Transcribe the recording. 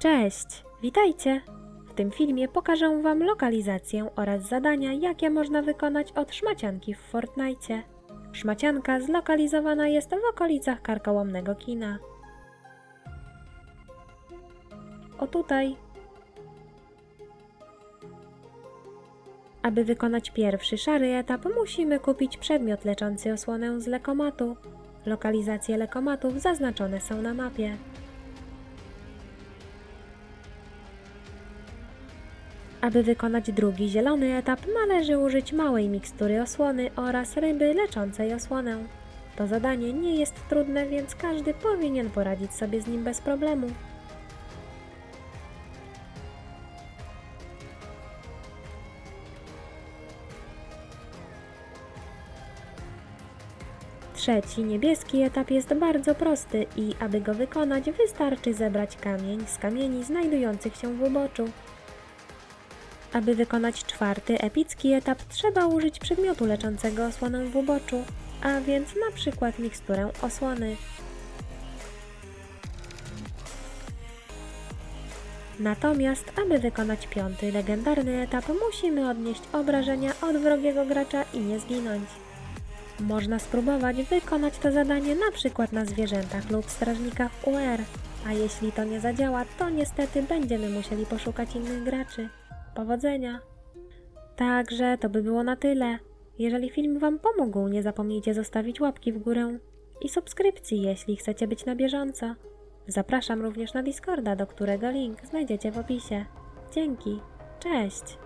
Cześć, witajcie! W tym filmie pokażę Wam lokalizację oraz zadania, jakie można wykonać od szmacianki w Fortnite. Szmacianka zlokalizowana jest w okolicach karkołomnego kina. O tutaj. Aby wykonać pierwszy szary etap, musimy kupić przedmiot leczący osłonę z lekomatu. Lokalizacje lekomatów zaznaczone są na mapie. Aby wykonać drugi zielony etap, należy użyć małej mikstury osłony oraz ryby leczącej osłonę. To zadanie nie jest trudne, więc każdy powinien poradzić sobie z nim bez problemu. Trzeci, niebieski etap jest bardzo prosty i aby go wykonać wystarczy zebrać kamień z kamieni znajdujących się w uboczu. Aby wykonać czwarty, epicki etap, trzeba użyć przedmiotu leczącego osłonę w uboczu, a więc na przykład miksturę osłony. Natomiast, aby wykonać piąty, legendarny etap, musimy odnieść obrażenia od wrogiego gracza i nie zginąć. Można spróbować wykonać to zadanie na przykład na zwierzętach lub strażnikach UR, a jeśli to nie zadziała, to niestety będziemy musieli poszukać innych graczy. Powodzenia! Także to by było na tyle. Jeżeli film Wam pomógł, nie zapomnijcie zostawić łapki w górę i subskrypcji, jeśli chcecie być na bieżąco. Zapraszam również na Discorda, do którego link znajdziecie w opisie. Dzięki, cześć!